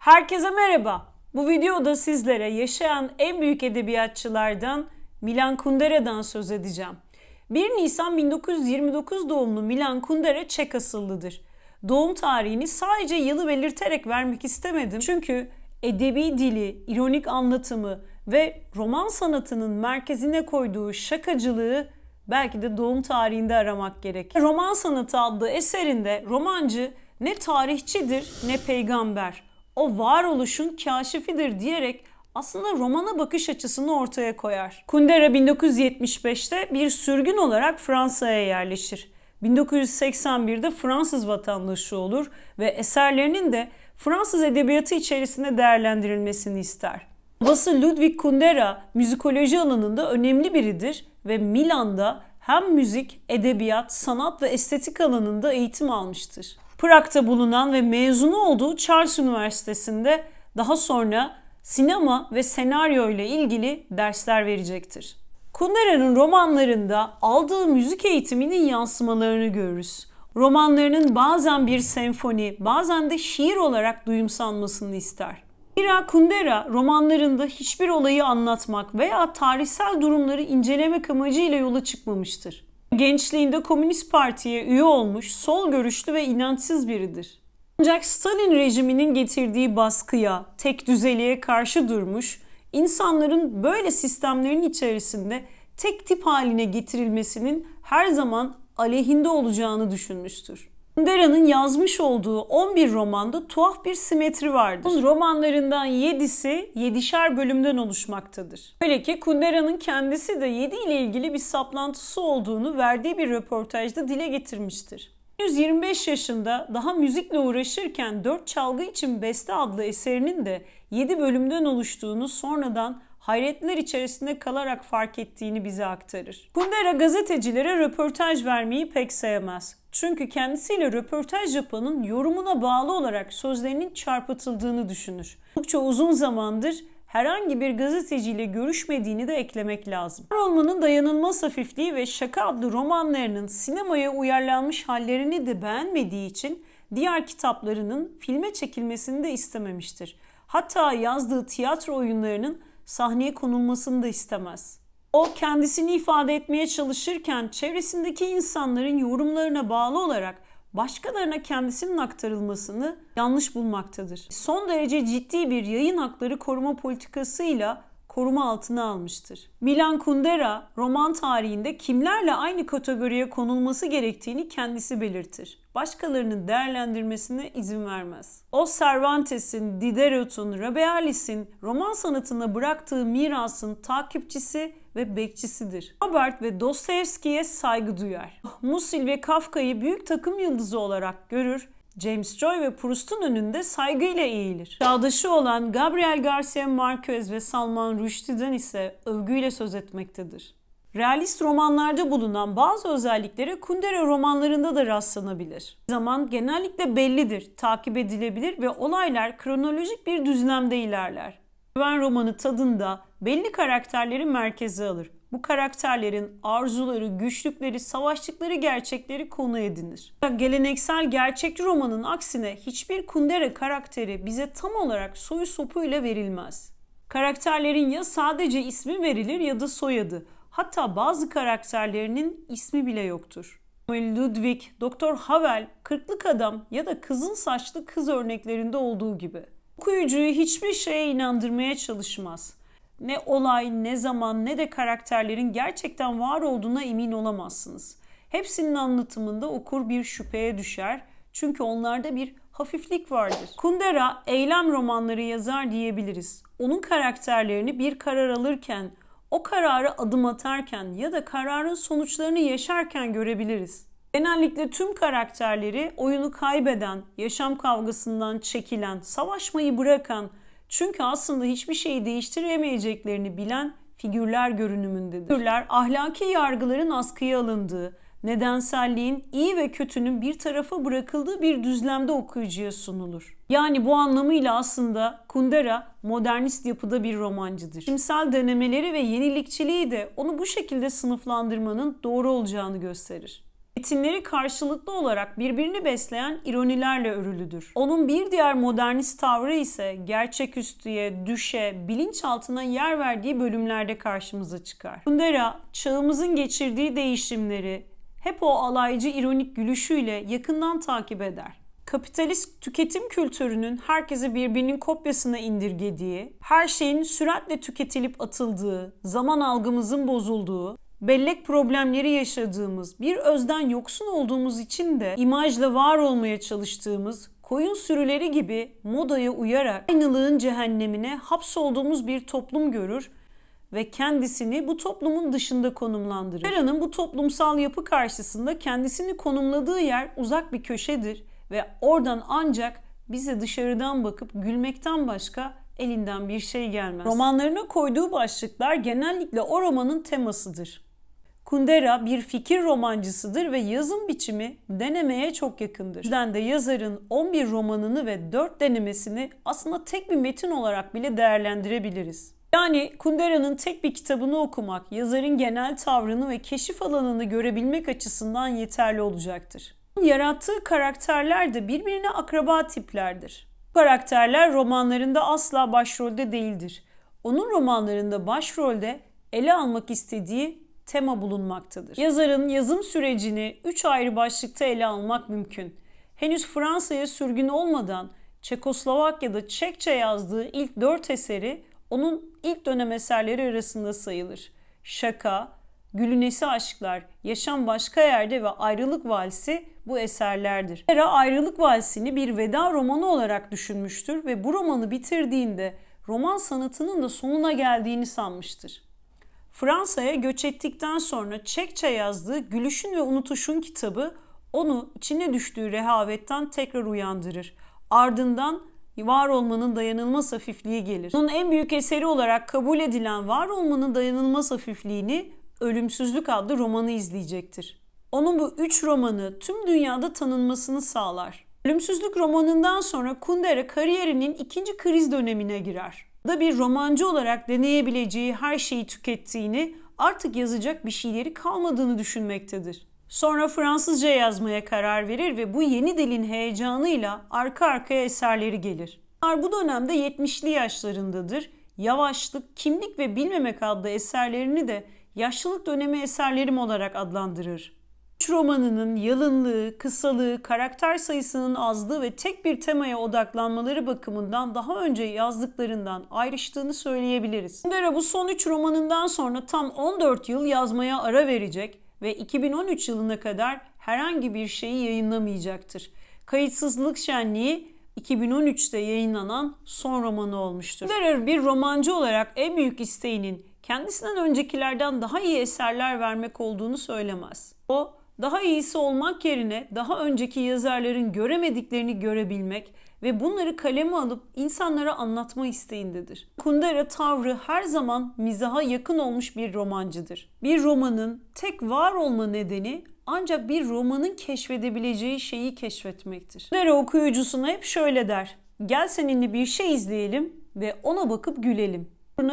Herkese merhaba. Bu videoda sizlere yaşayan en büyük edebiyatçılardan Milan Kundera'dan söz edeceğim. 1 Nisan 1929 doğumlu Milan Kundera Çek asıllıdır. Doğum tarihini sadece yılı belirterek vermek istemedim. Çünkü edebi dili, ironik anlatımı ve roman sanatının merkezine koyduğu şakacılığı belki de doğum tarihinde aramak gerek. Roman Sanatı adlı eserinde romancı ne tarihçidir ne peygamber. O varoluşun kaşifidir diyerek aslında romana bakış açısını ortaya koyar. Kundera 1975'te bir sürgün olarak Fransa'ya yerleşir. 1981'de Fransız vatandaşı olur ve eserlerinin de Fransız edebiyatı içerisinde değerlendirilmesini ister. Babası Ludwig Kundera müzikoloji alanında önemli biridir ve Milan'da hem müzik, edebiyat, sanat ve estetik alanında eğitim almıştır. Prag'da bulunan ve mezunu olduğu Charles Üniversitesi'nde daha sonra sinema ve senaryo ile ilgili dersler verecektir. Kundera'nın romanlarında aldığı müzik eğitiminin yansımalarını görürüz. Romanlarının bazen bir senfoni, bazen de şiir olarak duyumsanmasını ister. Zira Kundera romanlarında hiçbir olayı anlatmak veya tarihsel durumları incelemek amacıyla yola çıkmamıştır. Gençliğinde Komünist Parti'ye üye olmuş, sol görüşlü ve inançsız biridir. Ancak Stalin rejiminin getirdiği baskıya, tek düzeliğe karşı durmuş, insanların böyle sistemlerin içerisinde tek tip haline getirilmesinin her zaman aleyhinde olacağını düşünmüştür. Kundera'nın yazmış olduğu 11 romanda tuhaf bir simetri vardır. Romanlarından 7'si 7'şer bölümden oluşmaktadır. Öyle ki Kundera'nın kendisi de 7 ile ilgili bir saplantısı olduğunu verdiği bir röportajda dile getirmiştir. 125 yaşında daha müzikle uğraşırken 4 çalgı için beste adlı eserinin de 7 bölümden oluştuğunu sonradan hayretler içerisinde kalarak fark ettiğini bize aktarır. Kundera gazetecilere röportaj vermeyi pek sevmez. Çünkü kendisiyle röportaj yapanın yorumuna bağlı olarak sözlerinin çarpıtıldığını düşünür. Oldukça uzun zamandır herhangi bir gazeteciyle görüşmediğini de eklemek lazım. Var olmanın dayanılmaz hafifliği ve şaka adlı romanlarının sinemaya uyarlanmış hallerini de beğenmediği için diğer kitaplarının filme çekilmesini de istememiştir. Hatta yazdığı tiyatro oyunlarının sahneye konulmasını da istemez. O kendisini ifade etmeye çalışırken çevresindeki insanların yorumlarına bağlı olarak başkalarına kendisinin aktarılmasını yanlış bulmaktadır. Son derece ciddi bir yayın hakları koruma politikasıyla koruma altına almıştır. Milan Kundera roman tarihinde kimlerle aynı kategoriye konulması gerektiğini kendisi belirtir. Başkalarının değerlendirmesine izin vermez. O Cervantes'in, Diderot'un, Rabelaise'in roman sanatına bıraktığı mirasın takipçisi ve bekçisidir. Robert ve Dostoyevski'ye saygı duyar. Musil ve Kafka'yı büyük takım yıldızı olarak görür James Joy ve Proust'un önünde saygıyla eğilir. Çağdaşı olan Gabriel Garcia Marquez ve Salman Rushdie'den ise övgüyle söz etmektedir. Realist romanlarda bulunan bazı özelliklere Kundera romanlarında da rastlanabilir. Zaman genellikle bellidir, takip edilebilir ve olaylar kronolojik bir düzlemde ilerler. Güven romanı tadında belli karakterleri merkeze alır. Bu karakterlerin arzuları, güçlükleri, savaştıkları gerçekleri konu edinir. Geleneksel gerçekçi romanın aksine hiçbir Kundera karakteri bize tam olarak soyu sopuyla verilmez. Karakterlerin ya sadece ismi verilir ya da soyadı. Hatta bazı karakterlerinin ismi bile yoktur. Ludwig, Doktor Havel, Kırklık Adam ya da Kızın Saçlı Kız örneklerinde olduğu gibi. Okuyucuyu hiçbir şeye inandırmaya çalışmaz. Ne olay, ne zaman, ne de karakterlerin gerçekten var olduğuna emin olamazsınız. Hepsinin anlatımında okur bir şüpheye düşer çünkü onlarda bir hafiflik vardır. Kundera eylem romanları yazar diyebiliriz. Onun karakterlerini bir karar alırken, o kararı adım atarken ya da kararın sonuçlarını yaşarken görebiliriz. Genellikle tüm karakterleri oyunu kaybeden, yaşam kavgasından çekilen, savaşmayı bırakan, çünkü aslında hiçbir şeyi değiştiremeyeceklerini bilen figürler görünümündedir. Figürler ahlaki yargıların askıya alındığı, nedenselliğin iyi ve kötünün bir tarafa bırakıldığı bir düzlemde okuyucuya sunulur. Yani bu anlamıyla aslında Kundera modernist yapıda bir romancıdır. Kimsel denemeleri ve yenilikçiliği de onu bu şekilde sınıflandırmanın doğru olacağını gösterir. Metinleri karşılıklı olarak birbirini besleyen ironilerle örülüdür. Onun bir diğer modernist tavrı ise gerçeküstüye, düşe, bilinçaltına yer verdiği bölümlerde karşımıza çıkar. Kundera, çağımızın geçirdiği değişimleri hep o alaycı ironik gülüşüyle yakından takip eder. Kapitalist tüketim kültürünün herkesi birbirinin kopyasına indirgediği, her şeyin süratle tüketilip atıldığı, zaman algımızın bozulduğu, bellek problemleri yaşadığımız, bir özden yoksun olduğumuz için de imajla var olmaya çalıştığımız, koyun sürüleri gibi modaya uyarak aynılığın cehennemine hapsolduğumuz bir toplum görür ve kendisini bu toplumun dışında konumlandırır. Vera'nın bu toplumsal yapı karşısında kendisini konumladığı yer uzak bir köşedir ve oradan ancak bize dışarıdan bakıp gülmekten başka elinden bir şey gelmez. Romanlarına koyduğu başlıklar genellikle o romanın temasıdır. Kundera bir fikir romancısıdır ve yazım biçimi denemeye çok yakındır. yüzden de yazarın 11 romanını ve 4 denemesini aslında tek bir metin olarak bile değerlendirebiliriz. Yani Kundera'nın tek bir kitabını okumak, yazarın genel tavrını ve keşif alanını görebilmek açısından yeterli olacaktır. Yarattığı karakterler de birbirine akraba tiplerdir. Bu karakterler romanlarında asla başrolde değildir. Onun romanlarında başrolde ele almak istediği tema bulunmaktadır. Yazarın yazım sürecini üç ayrı başlıkta ele almak mümkün. Henüz Fransa'ya sürgün olmadan Çekoslovakya'da Çekçe yazdığı ilk dört eseri onun ilk dönem eserleri arasında sayılır. Şaka, Gülünesi Aşklar, Yaşam Başka Yerde ve Ayrılık Valsi bu eserlerdir. Hera Ayrılık Valsi'ni bir veda romanı olarak düşünmüştür ve bu romanı bitirdiğinde roman sanatının da sonuna geldiğini sanmıştır. Fransa'ya göç ettikten sonra Çekçe yazdığı Gülüşün ve Unutuşun kitabı onu içine düştüğü rehavetten tekrar uyandırır. Ardından var olmanın dayanılmaz hafifliği gelir. Onun en büyük eseri olarak kabul edilen var olmanın dayanılmaz hafifliğini Ölümsüzlük adlı romanı izleyecektir. Onun bu üç romanı tüm dünyada tanınmasını sağlar. Ölümsüzlük romanından sonra Kundera kariyerinin ikinci kriz dönemine girer. Da bir romancı olarak deneyebileceği her şeyi tükettiğini, artık yazacak bir şeyleri kalmadığını düşünmektedir. Sonra Fransızca yazmaya karar verir ve bu yeni dilin heyecanıyla arka arkaya eserleri gelir. Bu dönemde 70'li yaşlarındadır. Yavaşlık, Kimlik ve Bilmemek adlı eserlerini de yaşlılık dönemi eserlerim olarak adlandırır. Üç romanının yalınlığı, kısalığı, karakter sayısının azlığı ve tek bir temaya odaklanmaları bakımından daha önce yazdıklarından ayrıştığını söyleyebiliriz. Kundera bu son üç romanından sonra tam 14 yıl yazmaya ara verecek ve 2013 yılına kadar herhangi bir şeyi yayınlamayacaktır. Kayıtsızlık Şenliği 2013'te yayınlanan son romanı olmuştur. Kundera bir romancı olarak en büyük isteğinin kendisinden öncekilerden daha iyi eserler vermek olduğunu söylemez. O daha iyisi olmak yerine daha önceki yazarların göremediklerini görebilmek ve bunları kaleme alıp insanlara anlatma isteğindedir. Kundera tavrı her zaman mizaha yakın olmuş bir romancıdır. Bir romanın tek var olma nedeni ancak bir romanın keşfedebileceği şeyi keşfetmektir. Kundera okuyucusuna hep şöyle der. Gel seninle bir şey izleyelim ve ona bakıp gülelim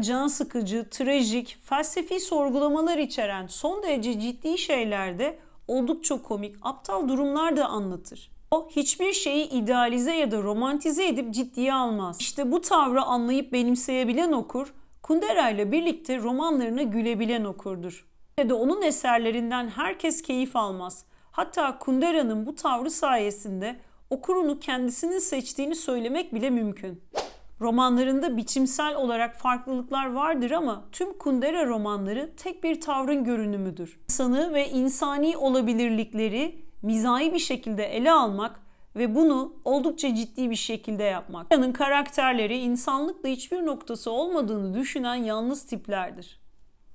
can sıkıcı, trajik, felsefi sorgulamalar içeren son derece ciddi şeylerde oldukça komik, aptal durumlar da anlatır. O hiçbir şeyi idealize ya da romantize edip ciddiye almaz. İşte bu tavrı anlayıp benimseyebilen okur, Kundera ile birlikte romanlarına gülebilen okurdur. Ve de onun eserlerinden herkes keyif almaz. Hatta Kundera'nın bu tavrı sayesinde okurunu kendisinin seçtiğini söylemek bile mümkün. Romanlarında biçimsel olarak farklılıklar vardır ama tüm Kundera romanları tek bir tavrın görünümüdür. İnsanı ve insani olabilirlikleri mizahi bir şekilde ele almak ve bunu oldukça ciddi bir şekilde yapmak. Kur'an'ın karakterleri insanlıkla hiçbir noktası olmadığını düşünen yalnız tiplerdir.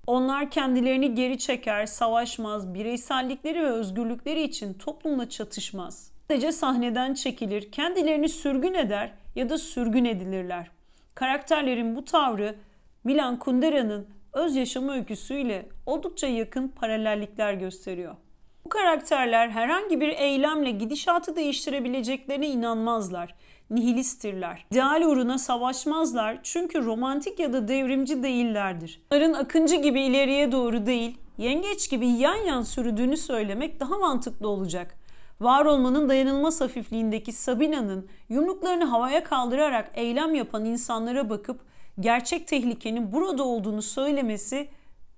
Onlar kendilerini geri çeker, savaşmaz, bireysellikleri ve özgürlükleri için toplumla çatışmaz. Sadece sahneden çekilir, kendilerini sürgün eder ya da sürgün edilirler. Karakterlerin bu tavrı Milan Kundera'nın öz yaşamı öyküsüyle oldukça yakın paralellikler gösteriyor. Bu karakterler herhangi bir eylemle gidişatı değiştirebileceklerine inanmazlar. nihilisttirler. İdeal uğruna savaşmazlar çünkü romantik ya da devrimci değillerdir. Onların akıncı gibi ileriye doğru değil, yengeç gibi yan yan sürüdüğünü söylemek daha mantıklı olacak. Var olmanın dayanılmaz hafifliğindeki Sabina'nın yumruklarını havaya kaldırarak eylem yapan insanlara bakıp gerçek tehlikenin burada olduğunu söylemesi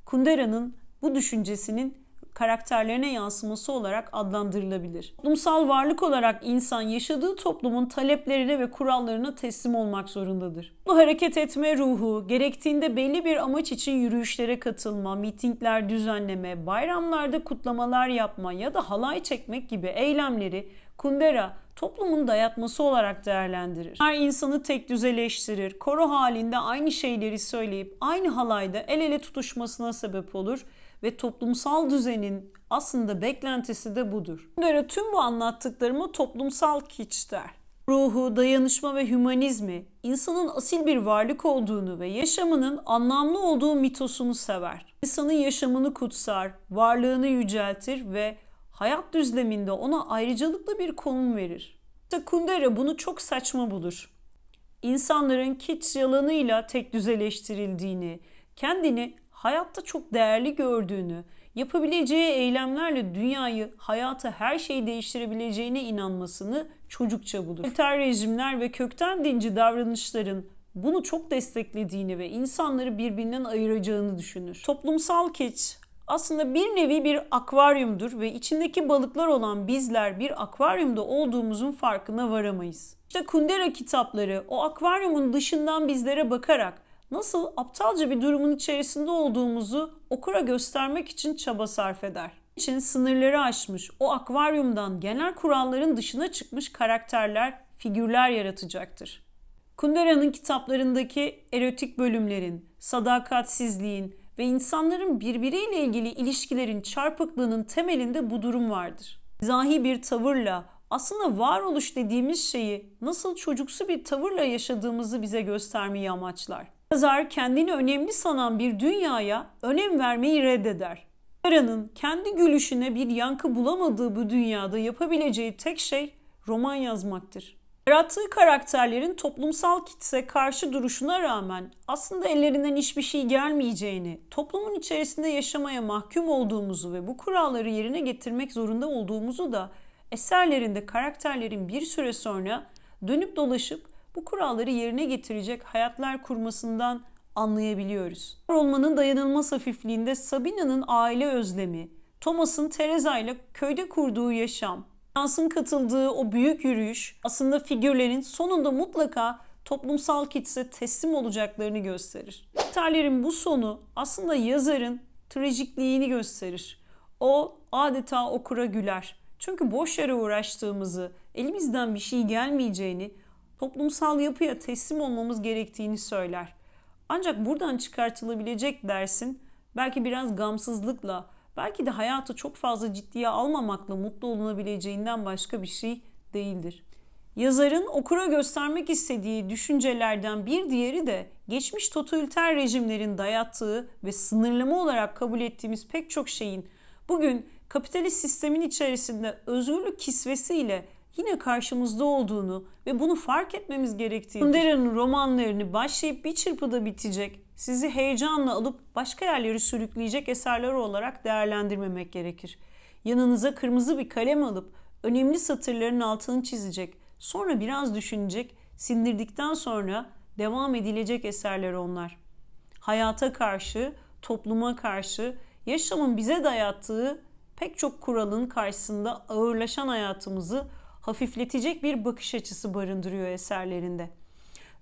Kundera'nın bu düşüncesinin karakterlerine yansıması olarak adlandırılabilir. Toplumsal varlık olarak insan yaşadığı toplumun taleplerine ve kurallarına teslim olmak zorundadır. Bu hareket etme ruhu, gerektiğinde belli bir amaç için yürüyüşlere katılma, mitingler düzenleme, bayramlarda kutlamalar yapma ya da halay çekmek gibi eylemleri Kundera toplumun dayatması olarak değerlendirir. Her insanı tek düzeleştirir, koro halinde aynı şeyleri söyleyip aynı halayda el ele tutuşmasına sebep olur ve toplumsal düzenin aslında beklentisi de budur. Göre tüm bu anlattıklarımı toplumsal kiç der. Ruhu, dayanışma ve hümanizmi, insanın asil bir varlık olduğunu ve yaşamının anlamlı olduğu mitosunu sever. İnsanın yaşamını kutsar, varlığını yüceltir ve hayat düzleminde ona ayrıcalıklı bir konum verir. Kundera bunu çok saçma bulur. İnsanların kiç yalanıyla tek düzeleştirildiğini, kendini hayatta çok değerli gördüğünü, yapabileceği eylemlerle dünyayı, hayatı, her şeyi değiştirebileceğine inanmasını çocukça bulur. Otoriter rejimler ve kökten dinci davranışların bunu çok desteklediğini ve insanları birbirinden ayıracağını düşünür. Toplumsal keç aslında bir nevi bir akvaryumdur ve içindeki balıklar olan bizler bir akvaryumda olduğumuzun farkına varamayız. İşte Kundera kitapları o akvaryumun dışından bizlere bakarak nasıl aptalca bir durumun içerisinde olduğumuzu okura göstermek için çaba sarf eder. için sınırları aşmış, o akvaryumdan genel kuralların dışına çıkmış karakterler, figürler yaratacaktır. Kundera'nın kitaplarındaki erotik bölümlerin, sadakatsizliğin ve insanların birbiriyle ilgili ilişkilerin çarpıklığının temelinde bu durum vardır. Zahi bir tavırla aslında varoluş dediğimiz şeyi nasıl çocuksu bir tavırla yaşadığımızı bize göstermeyi amaçlar. Yazar kendini önemli sanan bir dünyaya önem vermeyi reddeder. Kara'nın kendi gülüşüne bir yankı bulamadığı bu dünyada yapabileceği tek şey roman yazmaktır. Yarattığı karakterlerin toplumsal kitse karşı duruşuna rağmen aslında ellerinden hiçbir şey gelmeyeceğini, toplumun içerisinde yaşamaya mahkum olduğumuzu ve bu kuralları yerine getirmek zorunda olduğumuzu da eserlerinde karakterlerin bir süre sonra dönüp dolaşıp bu kuralları yerine getirecek hayatlar kurmasından anlayabiliyoruz. Olmanın dayanılmaz hafifliğinde Sabina'nın aile özlemi, Thomas'ın Teresa ile köyde kurduğu yaşam, Frans'ın katıldığı o büyük yürüyüş aslında figürlerin sonunda mutlaka toplumsal kitse teslim olacaklarını gösterir. Karakterlerin bu sonu aslında yazarın trajikliğini gösterir. O adeta okura güler. Çünkü boş yere uğraştığımızı, elimizden bir şey gelmeyeceğini, toplumsal yapıya teslim olmamız gerektiğini söyler. Ancak buradan çıkartılabilecek dersin belki biraz gamsızlıkla, belki de hayatı çok fazla ciddiye almamakla mutlu olunabileceğinden başka bir şey değildir. Yazarın okura göstermek istediği düşüncelerden bir diğeri de geçmiş totaliter rejimlerin dayattığı ve sınırlama olarak kabul ettiğimiz pek çok şeyin bugün kapitalist sistemin içerisinde özgürlük kisvesiyle yine karşımızda olduğunu ve bunu fark etmemiz gerektiğini. Kundera'nın romanlarını başlayıp bir çırpıda bitecek, sizi heyecanla alıp başka yerleri sürükleyecek eserler olarak değerlendirmemek gerekir. Yanınıza kırmızı bir kalem alıp önemli satırların altını çizecek, sonra biraz düşünecek, sindirdikten sonra devam edilecek eserler onlar. Hayata karşı, topluma karşı, yaşamın bize dayattığı pek çok kuralın karşısında ağırlaşan hayatımızı hafifletecek bir bakış açısı barındırıyor eserlerinde.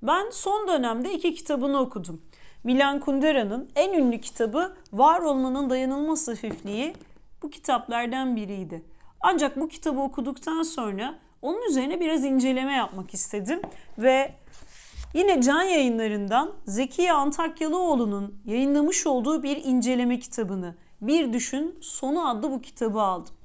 Ben son dönemde iki kitabını okudum. Milan Kundera'nın en ünlü kitabı Var Olmanın Dayanılmaz Hafifliği bu kitaplardan biriydi. Ancak bu kitabı okuduktan sonra onun üzerine biraz inceleme yapmak istedim ve yine Can Yayınları'ndan Zekiye Antakyalıoğlu'nun yayınlamış olduğu bir inceleme kitabını Bir Düşün Sonu adlı bu kitabı aldım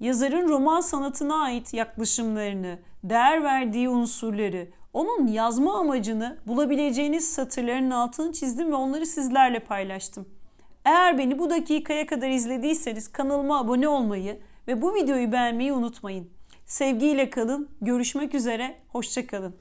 yazarın roman sanatına ait yaklaşımlarını, değer verdiği unsurları, onun yazma amacını bulabileceğiniz satırların altını çizdim ve onları sizlerle paylaştım. Eğer beni bu dakikaya kadar izlediyseniz kanalıma abone olmayı ve bu videoyu beğenmeyi unutmayın. Sevgiyle kalın. Görüşmek üzere. Hoşçakalın.